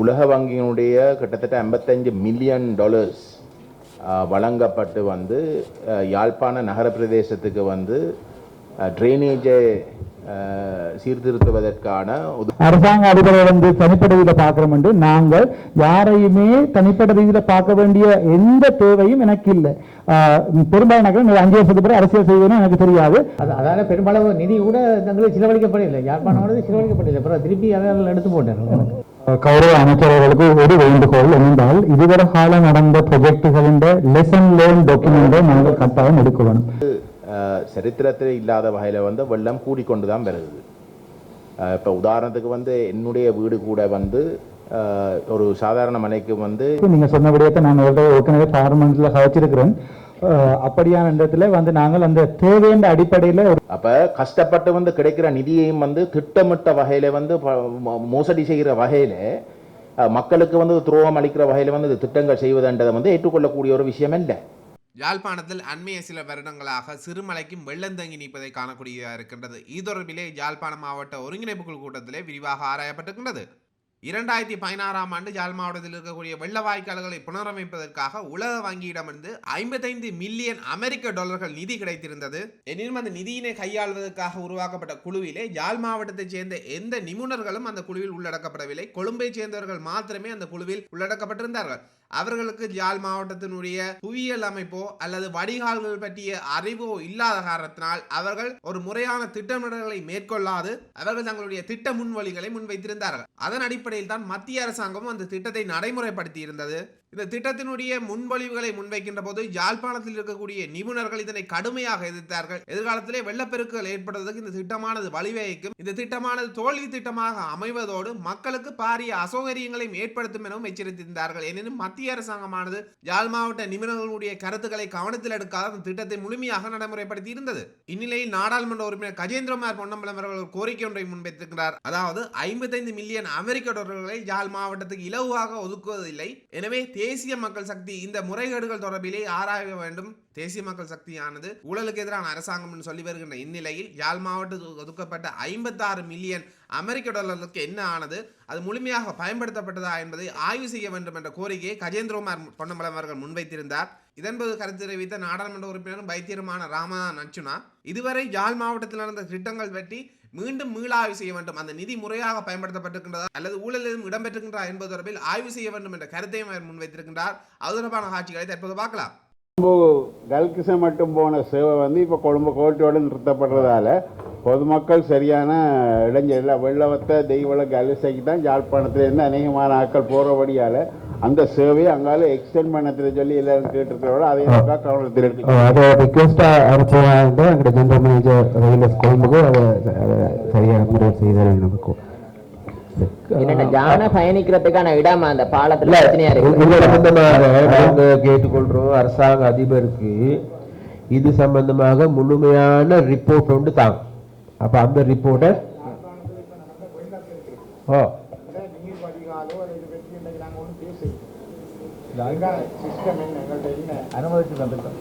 உலக வங்கியினுடைய கிட்டத்தட்ட 55 million dollars வழங்கப்பட்டு வந்து யாழ்ப்பாண நகர பிரதேசத்துக்கு வந்து ட்ரைனேஜை சீர்திருத்துவதற்கான அரசாங்க அதிபரை வந்து தனிப்பட்ட ரீதியில பார்க்கிறோம் என்று நாங்கள் யாரையுமே தனிப்பட்ட ரீதியில பார்க்க வேண்டிய எந்த தேவையும் எனக்கு இல்லை. ஆஹ் பெரும்பாலான நகரம் அஞ்சு வருஷத்துக்கு பிறகு அரசியல் செய்வதுன்னு எனக்கு தெரியாது. அது அதால பெரும்பாலும் நிதி கூட தங்களுக்கு செலவழிக்கப்படவில்லை. யாழ்ப்பாணம் செலவழிக்கப்படவில்லை. அப்புறம் திருப்பி அதை எடுத்து போட்டார்கள் கௌரவ அமைச்சரவர்களுக்கு ஒரு வேண்டுகோள் என்னென்றால் இதுவரை காலம் நடந்த ப்ரொஜெக்டுகளின் லெசன் லேர்ன் டாக்குமெண்டை நாங்கள் கட்டாயம் எடுக்க வேணும் சரித்திரத்தில் இல்லாத வகையில் வந்து வெள்ளம் கூடிக்கொண்டு தான் வருது இப்போ உதாரணத்துக்கு வந்து என்னுடைய வீடு கூட வந்து ஒரு சாதாரண மனைக்கு வந்து நீங்க சொன்ன விடயத்தை நான் ஏற்கனவே பார்லிமெண்ட்ல கவச்சிருக்கிறேன் அப்படியான இடத்துல வந்து நாங்கள் அந்த தேவையான அடிப்படையில அப்ப கஷ்டப்பட்டு வந்து கிடைக்கிற நிதியையும் வந்து திட்டமிட்ட வகையில வந்து மோசடி செய்கிற வகையில மக்களுக்கு வந்து துரோகம் அளிக்கிற வகையில வந்து திட்டங்கள் செய்வதுன்றதை வந்து ஏற்றுக்கொள்ளக்கூடிய ஒரு விஷயம் இல்லை யாழ்ப்பாணத்தில் அண்மைய சில வருடங்களாக சிறுமலைக்கும் வெள்ளம் தங்கி நிற்பதை காணக்கூடியதாக இருக்கின்றது. இது தொடர்பிலே யாழ்ப்பாணம் மாவட்ட ஒருங்கிணைப்பு குழு கூட்டத்திலே விரிவாக ஆராயப்பட்டிருக்கின்றது. இரண்டாயிரத்தி பதினாறாம் ஆண்டு யாழ் மாவட்டத்தில் இருக்கக்கூடிய வெள்ள வாய்க்கால்களை புனரமைப்பதற்காக உலக வங்கியிடமிருந்து ஐம்பத்தைந்து மில்லியன் அமெரிக்க டாலர்கள் நிதி கிடைத்திருந்தது. எனினும் அந்த நிதியினை கையாள்வதற்காக உருவாக்கப்பட்ட குழுவிலே யாழ் மாவட்டத்தைச் சேர்ந்த எந்த நிபுணர்களும் அந்த குழுவில் உள்ளடக்கப்படவில்லை. கொழும்பை சேர்ந்தவர்கள் மாத்திரமே அந்த குழுவில் உள்ளடக்கப்பட்டிருந்தார்கள். அவர்களுக்கு ஜியால் மாவட்டத்தினுடைய புவியியல் அமைப்போ அல்லது வடிகால்கள் பற்றிய அறிவோ இல்லாத காரணத்தினால் அவர்கள் ஒரு முறையான திட்டமிடல்களை மேற்கொள்ளாது அவர்கள் தங்களுடைய திட்ட முன்வழிகளை முன்வைத்திருந்தார்கள். அதன் அடிப்படையில் தான் மத்திய அரசாங்கமும் அந்த திட்டத்தை நடைமுறைப்படுத்தி இருந்தது இந்த திட்டத்தினுடைய முன்மொழிவுகளை முன்வைக்கின்ற போது யாழ்ப்பாணத்தில் இருக்கக்கூடிய நிபுணர்கள் இதனை கடுமையாக எதிர்த்தார்கள். எதிர்காலத்திலே வெள்ளப்பெருக்குகள் ஏற்படுவதற்கு இந்த திட்டமானது வழிவகைக்கும் இந்த திட்டமானது தோல்வி திட்டமாக அமைவதோடு மக்களுக்கு பாரிய அசௌகரியங்களையும் ஏற்படுத்தும் எனவும் எச்சரித்திருந்தார்கள். எனினும் மத்திய அரசாங்கமானது யாழ் மாவட்ட நிபுணர்களுடைய கருத்துக்களை கவனத்தில் எடுக்காத அந்த திட்டத்தை முழுமையாக நடைமுறைப்படுத்தி இருந்தது. இந்நிலையில் நாடாளுமன்ற உறுப்பினர் கஜேந்திரமார் பொன்னம்பலம் அவர்கள் கோரிக்கை ஒன்றை முன்வைத்திருக்கிறார். அதாவது ஐம்பத்தைந்து மில்லியன் அமெரிக்க டாலர்களை யாழ் மாவட்டத்துக்கு இலவாக ஒதுக்குவதில்லை. எனவே தேசிய மக்கள் சக்தி இந்த முறைகேடுகள் தொடர்பிலே ஆராய வேண்டும். தேசிய மக்கள் சக்தியானது ஊழலுக்கு எதிரான அரசாங்கம் என்று சொல்லி வருகின்ற இந்நிலையில் யாழ் மாவட்டத்துக்கு ஒதுக்கப்பட்ட ஐம்பத்தாறு மில்லியன் அமெரிக்க டாலர்களுக்கு என்ன ஆனது? அது முழுமையாக பயன்படுத்தப்பட்டதா என்பதை ஆய்வு செய்ய வேண்டும் என்ற கோரிக்கையை கஜேந்திரகுமார் பொன்னம்பலம் அவர்கள் முன்வைத்திருந்தார். இதன்போது கருத்து தெரிவித்த நாடாளுமன்ற உறுப்பினரும் வைத்தியருமான ராமநாதன் நச்சுனா இதுவரை யாழ் மாவட்டத்தில் நடந்த திட்டங்கள் பற்றி மீண்டும் மீளாய்வு செய்ய வேண்டும். அந்த நிதி முறையாக பயன்படுத்தப்பட்டிருக்கின்றதா அல்லது ஊழல் எதுவும் என்பது தொடர்பில் ஆய்வு செய்ய வேண்டும் என்ற கருத்தையும் அவர் முன்வைத்திருக்கின்றார். அது தொடர்பான காட்சிகளை தற்போது பார்க்கலாம். கல்கிசை மட்டும் போன சேவை வந்து இப்போ கொழும்பு கோட்டையோடு நிறுத்தப்படுறதால பொதுமக்கள் சரியான இடைஞ்சல வெள்ளவத்தை தெய்வள கலிசைக்கு தான் யாழ்ப்பாணத்துலேருந்து அநேகமான ஆட்கள் போகிறபடியால் அந்த சேவையை அங்கால எக்ஸ்டெண்ட் பண்ணத்துல சொல்லி எல்லாரும் கேட்டிருக்கிறோட அதை இருக்கா கவனத்தில் எடுத்து அதை ரிக்வெஸ்டா அனுப்புவாங்க எங்களுடைய ஜெனரல் மேனேஜர் ரயில்வேஸ் கொழும்புக்கு அதை சரியாக முறையில் செய்தால் நமக்கு என்னடா ஜான பயணிக்கிறதுக்கான இடம் அந்த பாலத்துல கேட்டுக்கொள்றோம். அரசாங்க அதிபருக்கு இது சம்பந்தமாக முழுமையான ரிப்போர்ட் ஒன்று தாங்க. அப்ப அந்த ரிப்போர்ட்டை ஓ அனுமதிச்சு தந்துட்டோம்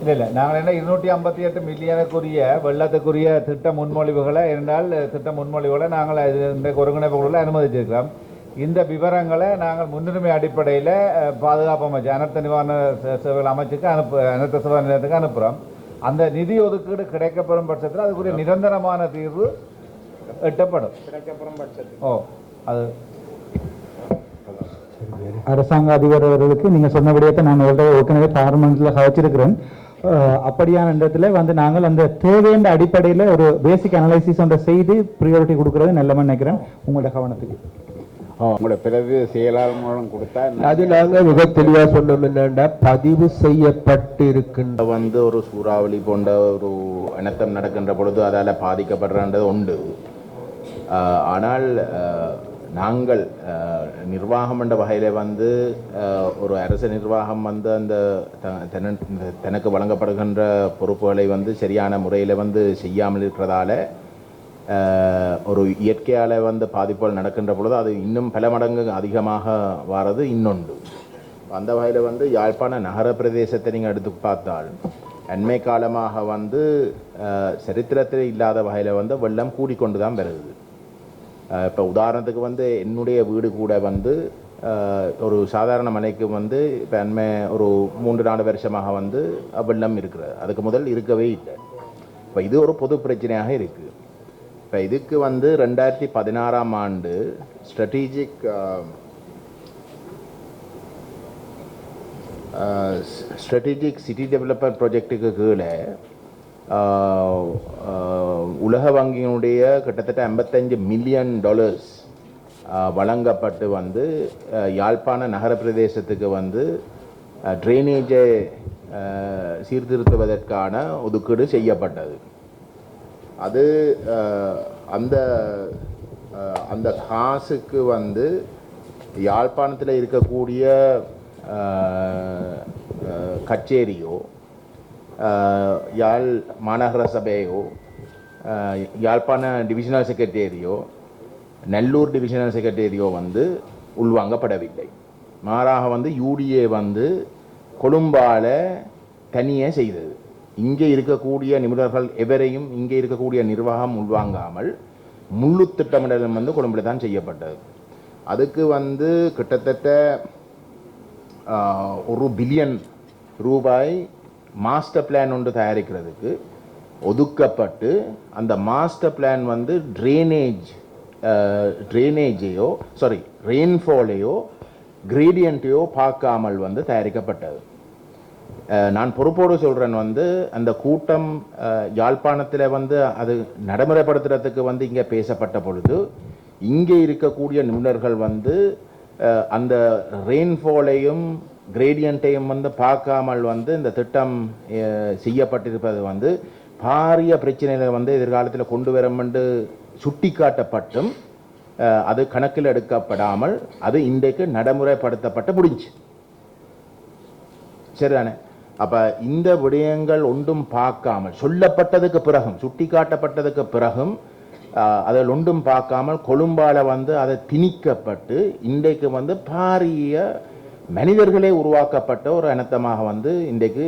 இல்லை இல்லை நாங்கள் என்ன இருநூற்றி ஐம்பத்தி எட்டு மில்லியனுக்குரிய வெள்ளத்துக்குரிய திட்ட முன்மொழிவுகளை என்றால் திட்ட முன்மொழிவுகளை நாங்கள் இந்த ஒருங்கிணைப்புகளில் அனுமதிச்சிருக்கிறோம் இந்த விவரங்களை நாங்கள் முன்னுரிமை அடிப்படையில் பாதுகாப்பு அமைச்சு அனர்த்த நிவாரண சேவைகள் அமைச்சுக்கு அனுப்பு அனர்த்த சேவை நிலையத்துக்கு அனுப்புகிறோம் அந்த நிதி ஒதுக்கீடு கிடைக்கப்பெறும் பட்சத்தில் அதுக்குரிய நிரந்தரமான தீர்வு எட்டப்படும் ஓ அது அரசாங்க அதிபர் அவர்களுக்கு நீங்க சொன்ன விடயத்தை நான் ஏற்கனவே பார்லிமெண்ட்ல கவச்சிருக்கிறேன் அஹ் அப்படியான இடத்துல வந்து நாங்கள் அந்த தேவையான அடிப்படையில ஒரு பேசிக் அனலைசிஸ் ஒன்றை செய்து ப்ரியாரிட்டி கொடுக்கறது நல்லமா நினைக்கிறேன். உங்களோட கவனத்துக்கு. உங்களோட பிரதி செயலாளர் மூலம் கொடுத்தா அது நாங்க மிக சொன்னோம் பதிவு செய்யப்பட்டிருக்கின்ற வந்து ஒரு சூறாவளி போன்ற ஒரு இனத்தம் நடக்கின்ற பொழுது அதால் பாதிக்கப்படுறன்றது உண்டு. ஆனால் ஆஹ் நாங்கள் நிர்வாகம் என்ற வகையில் வந்து ஒரு அரசு நிர்வாகம் வந்து அந்த த- தன- தனக்கு வழங்கப்படுகின்ற பொறுப்புகளை வந்து சரியான முறையில் வந்து செய்யாமல் இருக்கிறதால ஒரு இயற்கையால் வந்து பாதிப்புகள் நடக்கின்ற பொழுது அது இன்னும் பல மடங்கு அதிகமாக வாரது இன்னொன்று. அந்த வகையில் வந்து யாழ்ப்பாண நகர பிரதேசத்தை நீங்கள் எடுத்து பார்த்தால் அண்மை காலமாக வந்து சரித்திரத்தில் இல்லாத வகையில் வந்து வெள்ளம் கூடிக்கொண்டு தான் வருது. இப்போ உதாரணத்துக்கு வந்து என்னுடைய வீடு கூட வந்து ஒரு சாதாரண மனைக்கு வந்து இப்போ அண்மை ஒரு மூன்று நாலு வருஷமாக வந்து வெள்ளம் இருக்கிறது. அதுக்கு முதல் இருக்கவே இல்லை. இப்போ இது ஒரு பொது பிரச்சனையாக இருக்குது இப்போ இதுக்கு வந்து ரெண்டாயிரத்தி பதினாறாம் ஆண்டு ஸ்ட்ராட்டஜிக் ஸ்ட்ராட்டஜிக் சிட்டி டெவலப்மெண்ட் ப்ராஜெக்ட்டுக்கு கீழே உலக வங்கியினுடைய கிட்டத்தட்ட 55 மில்லியன் டாலர்ஸ் வழங்கப்பட்டு வந்து யாழ்ப்பாண நகர பிரதேசத்துக்கு வந்து ட்ரைனேஜை சீர்திருத்துவதற்கான ஒதுக்கீடு செய்யப்பட்டது. அது அந்த அந்த காசுக்கு வந்து யாழ்ப்பாணத்தில் இருக்கக்கூடிய கச்சேரியோ யாழ் மாநகர சபையோ யாழ்ப்பாண டிவிஷனல் செக்ரட்டேரியோ நல்லூர் டிவிஷனல் செக்ரட்டேரியோ வந்து உள்வாங்கப்படவில்லை. மாறாக வந்து யூடிஏ வந்து கொழும்பால் தனியே செய்தது. இங்கே இருக்கக்கூடிய நிபுணர்கள் எவரையும் இங்கே இருக்கக்கூடிய நிர்வாகம் உள்வாங்காமல் முழு திட்டமிடலும் வந்து கொழும்பில் தான் செய்யப்பட்டது. அதுக்கு வந்து கிட்டத்தட்ட ஒரு பில்லியன் ரூபாய் மாஸ்டர் பிளான் ஒன்று தயாரிக்கிறதுக்கு ஒதுக்கப்பட்டு அந்த மாஸ்டர் பிளான் வந்து ட்ரைனேஜ் ட்ரைனேஜையோ சாரி ரெயின்ஃபாலையோ கிரேடியண்ட்டையோ பார்க்காமல் வந்து தயாரிக்கப்பட்டது. நான் பொறுப்போடு சொல்கிறேன் வந்து அந்த கூட்டம் யாழ்ப்பாணத்தில் வந்து அது நடைமுறைப்படுத்துறதுக்கு வந்து இங்கே பேசப்பட்ட பொழுது இங்கே இருக்கக்கூடிய நிபுணர்கள் வந்து அந்த ரெயின்ஃபாலையும் கிரேடியண்ட்டையும் வந்து பார்க்காமல் வந்து இந்த திட்டம் செய்யப்பட்டிருப்பது வந்து பாரிய பிரச்சனைகளை வந்து எதிர்காலத்தில் கொண்டு வரமென்று என்று சுட்டிக்காட்டப்பட்டும் அது கணக்கில் எடுக்கப்படாமல் அது இன்றைக்கு நடைமுறைப்படுத்தப்பட்டு முடிஞ்சு. சரிதானே? அப்போ இந்த விடயங்கள் ஒன்றும் பார்க்காமல் சொல்லப்பட்டதுக்கு பிறகும் சுட்டிக்காட்டப்பட்டதுக்கு பிறகும் அதில் ஒன்றும் பார்க்காமல் கொழும்பால் வந்து அதை திணிக்கப்பட்டு இன்றைக்கு வந்து பாரிய மனிதர்களே உருவாக்கப்பட்ட ஒரு இனத்தமாக வந்து இன்றைக்கு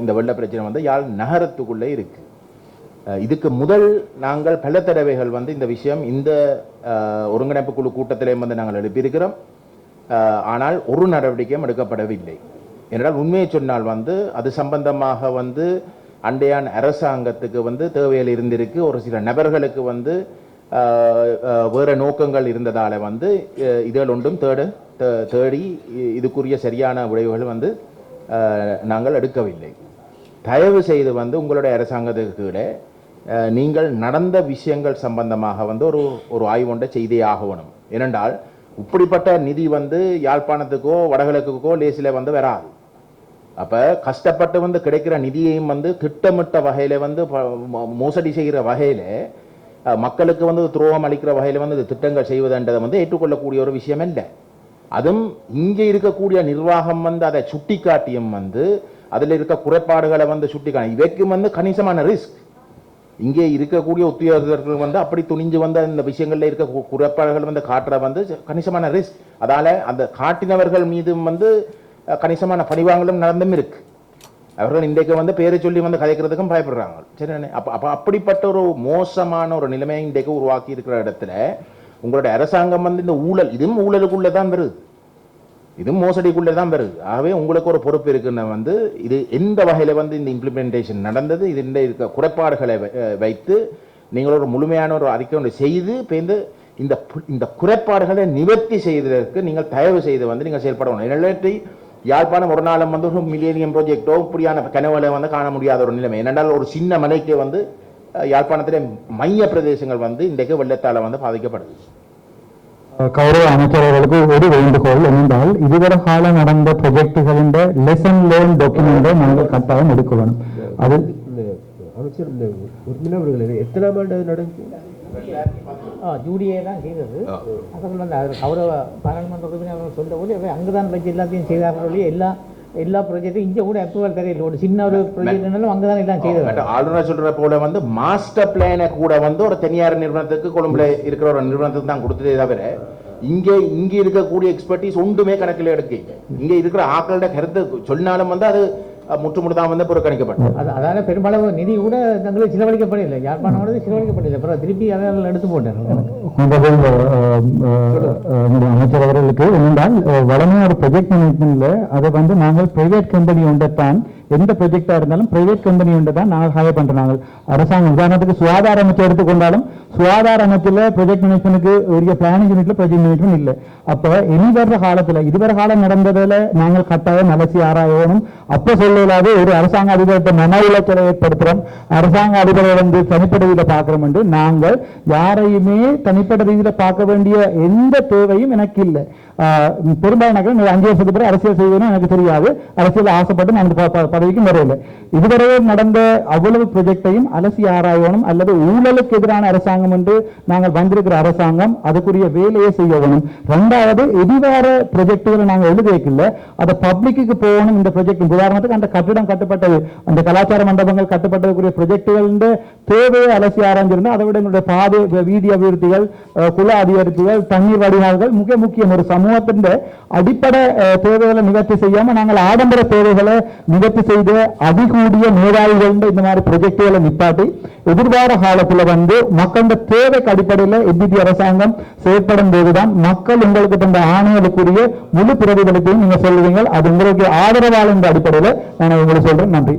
இந்த வெள்ள பிரச்சனை வந்து யாழ் நகரத்துக்குள்ளே இருக்குது இதுக்கு முதல் நாங்கள் பல தடவைகள் வந்து இந்த விஷயம் இந்த ஒருங்கிணைப்பு குழு கூட்டத்திலே வந்து நாங்கள் எழுப்பியிருக்கிறோம். ஆனால் ஒரு நடவடிக்கையும் எடுக்கப்படவில்லை. என்றால் உண்மையை சொன்னால் வந்து அது சம்பந்தமாக வந்து அண்டையான் அரசாங்கத்துக்கு வந்து தேவையில் இருந்திருக்கு. ஒரு சில நபர்களுக்கு வந்து வேறு நோக்கங்கள் இருந்ததால் வந்து இதில் ஒன்றும் தேட தே- தேடி இதுக்குரிய சரியான விளைவுகள் வந்து நாங்கள் எடுக்கவில்லை. தயவு செய்து வந்து உங்களுடைய அரசாங்கத்துக்கு கூட நீங்கள் நடந்த விஷயங்கள் சம்பந்தமாக வந்து ஒரு ஒரு ஆய்வுண்டை செய்தே ஆகணும். ஏனென்றால் இப்படிப்பட்ட நிதி வந்து யாழ்ப்பாணத்துக்கோ வடகிழக்குக்கோ லேசில் வந்து வராது. அப்போ கஷ்டப்பட்டு வந்து கிடைக்கிற நிதியையும் வந்து திட்டமிட்ட வகையில் வந்து மோசடி செய்கிற வகையில் மக்களுக்கு வந்து துரோகம் அளிக்கிற வகையில் வந்து திட்டங்கள் செய்வதுன்றதை வந்து ஏற்றுக்கொள்ளக்கூடிய ஒரு விஷயம் இல்லை அதுவும் இங்கே இருக்கக்கூடிய நிர்வாகம் வந்து அதை சுட்டிக்காட்டியும் வந்து அதில் இருக்க குறைபாடுகளை வந்து சுட்டிக்காட்டி இவைக்கும் வந்து கணிசமான ரிஸ்க் இங்கே இருக்கக்கூடிய உத்தியோகர்கள் வந்து அப்படி துணிஞ்சு வந்த இந்த விஷயங்களில் இருக்க கு- குறைபாடுகள் வந்து காட்டுற வந்து கணிசமான ரிஸ்க் அதால் அந்த காட்டினவர்கள் மீதும் வந்து கணிசமான பணிவாங்கலும் நடந்தும் இருக்கு. அவர்கள் இன்றைக்கு வந்து பேரை சொல்லி வந்து கதைக்கிறதுக்கும் பயப்படுறாங்க. சரி அப்போ அப்போ அப்படிப்பட்ட ஒரு மோசமான ஒரு நிலைமையை இன்றைக்கு உருவாக்கி இருக்கிற இடத்துல உங்களுடைய அரசாங்கம் வந்து இந்த ஊழல் இதுவும் ஊழலுக்குள்ளே தான் வருது. இது மோசடிக்குள்ளே தான் வருது. ஆகவே உங்களுக்கு ஒரு பொறுப்பு இருக்குன்னு வந்து இது எந்த வகையில் வந்து இந்த இம்ப்ளிமெண்டேஷன் நடந்தது இதுல இருக்க குறைபாடுகளை வை- வைத்து நீங்கள் ஒரு முழுமையான ஒரு அறிக்கை ஒன்று செய்து பேர்ந்து இந்த இந்த குறைபாடுகளை நிவர்த்தி செய்வதற்கு நீங்கள் தயவு செய்து வந்து நீங்கள் செயல்படணும் இல்லாட்டி யாழ்ப்பாணம் ஒரு நாளும் வந்து ஒரு மில்லேனியம் ப்ராஜெக்டோ இப்படியான கனவுகளை வந்து காண முடியாத ஒரு நிலைமை. என்னென்றால் ஒரு சின்ன மலைக்கு வந்து யாழ்ப்பாணத்திலே மைய பிரதேசங்கள் வந்து இன்றைக்கு வெள்ளத்தால் வந்து பாதிக்கப்படுது. கௌரவ அமைச்சர்களுக்கு ஒரு வேண்டுகோள் என்னென்றால் இதுவரை காலம் நடந்த ப்ரொஜெக்டுகளின் லெசன் லேர்ன் டாக்குமெண்டை நாங்கள் கட்டாயம் எடுக்க வேணும் அது அமைச்சர் உறுப்பினர் அவர்கள் எத்தனாம் ஆண்டு அது ஆ ஜூடியே தான் செய்தது அவர் கௌரவ பாராளுமன்ற உறுப்பினர் சொல்ல போது அங்கே தான் வச்சு எல்லாத்தையும் செய்தார்கள் எல்லா எல்லா ப்ராஜெக்டும் இங்கே கூட அப்ரூவல் தெரியல ஒரு சின்ன ஒரு ப்ராஜெக்ட்னாலும் அங்கே தான் எல்லாம் செய்தது ஆளுநர் சொல்ற போல வந்து மாஸ்டர் பிளானை கூட வந்து ஒரு தனியார் நிறுவனத்துக்கு கொழும்புல இருக்கிற ஒரு நிறுவனத்துக்கு தான் கொடுத்ததே தவிர இங்கே இங்கே இருக்கக்கூடிய எக்ஸ்பர்டீஸ் ஒன்றுமே கணக்கில் எடுக்க இங்க இருக்கிற ஆக்களோட கருத்து சொன்னாலும் வந்து அது முற்றுமுழுதாக வந்து புறக்கணிக்கப்பட்டது. அது அதால பெரும்பாலும் நிதி கூட தங்களுக்கு செலவழிக்கப்படவில்லை. யாழ்ப்பாணம் செலவழிக்கப்படவில்லை. அப்புறம் திருப்பி அதை எடுத்து ஹோனரபிள் அமைச்சர் அவர்களுக்கு என்னென்றால் அஹ், வளமே ஒரு ப்ரொஜெக்ட் மேனேஜ்மெண்ட்ல அதை வந்து நாங்கள் பிரைவேட் கம்பெனி ஒன்றை தான் எந்த ப்ரொஜெக்டாக இருந்தாலும் பிரைவேட் கம்பெனி வந்து தான் நாங்கள் ஹையர் பண்ணுறாங்க அரசாங்கம் உதாரணத்துக்கு சுகாதார அமைச்சர் எடுத்துக்கொண்டாலும் சுகாதார அமைச்சில் ப்ரொஜெக்ட் மேனேஜ்மெண்ட்டுக்கு உரிய பிளானிங் யூனிட்ல ப்ரொஜெக்ட் மேனேஜ்மெண்ட் இல்லை. அப்ப இனி வர்ற காலத்துல இதுவரை காலம் நடந்ததுல நாங்கள் கட்டாயம் அலசி ஆராயணும். அப்ப சொல்லலாது ஒரு அரசாங்க அதிபர்கிட்ட மன உளைச்சலை ஏற்படுத்துகிறோம் அரசாங்க அதிபரை வந்து தனிப்பட்ட ரீதியில பார்க்குறோம் என்று நாங்கள் யாரையுமே தனிப்பட்ட ரீதியில பார்க்க வேண்டிய எந்த தேவையும் எனக்கு இல்லை. ஆஹ் பெரும்பாலான அஞ்சு வருஷத்துக்கு பிறகு அரசியல் செய்வேன்னு எனக்கு தெரியாது. அரசியல் ஆசைப்பட்டு நான் பதவிக்கும் வரவில்லை இதுவரை நடந்த அவ்வளவு ப்ரொஜெக்டையும் அலசி ஆராயணும் அல்லது ஊழலுக்கு எதிரான அரசாங்கம் என்று நாங்கள் வந்திருக்கிற அரசாங்கம் அதுக்குரிய வேலையை செய்யணும் ரெண்டாவது எதிர்வார ப்ரொஜெக்டுகளை நாங்கள் எழுதி வைக்கல அதை பப்ளிக்கு போகணும் இந்த ப்ரொஜெக்ட் உதாரணத்துக்கு அந்த கட்டிடம் கட்டப்பட்டது அந்த கலாச்சார மண்டபங்கள் கட்டப்பட்டதுக்குரிய ப்ரொஜெக்டுகள் தேவையை அலசி ஆராய்ஞ்சிருந்தா அதை விட எங்களுடைய பாதை வீதி அபிவிருத்திகள் குல அதிகரிப்புகள் தண்ணீர் வடிகால்கள் மிக முக்கியம். ஒரு சமூகத்தின் அடிப்படை தேவைகளை நிவர்த்தி செய்யாம நாங்கள் ஆடம்பர தேவைகளை நிவர்த்தி செய்து அதிகூடிய மேதாவிகள் இந்த மாதிரி ப்ரொஜெக்டுகளை நிப்பாட்டி எதிர்வார காலத்துல வந்து மக்களோட தேவைக்கு அடிப்படையில் எபிபி அரசாங்கம் செயற்படும் போதுதான் மக்கள் உங்களுக்கு தந்த ஆணைகளுக்குரிய முழு பிரதிபலிப்பையும் நீங்க சொல்லுவீங்க. அது உங்களுக்கு ஆதரவாளர் அடிப்படையில் நான் உங்களுக்கு சொல்றேன். நன்றி.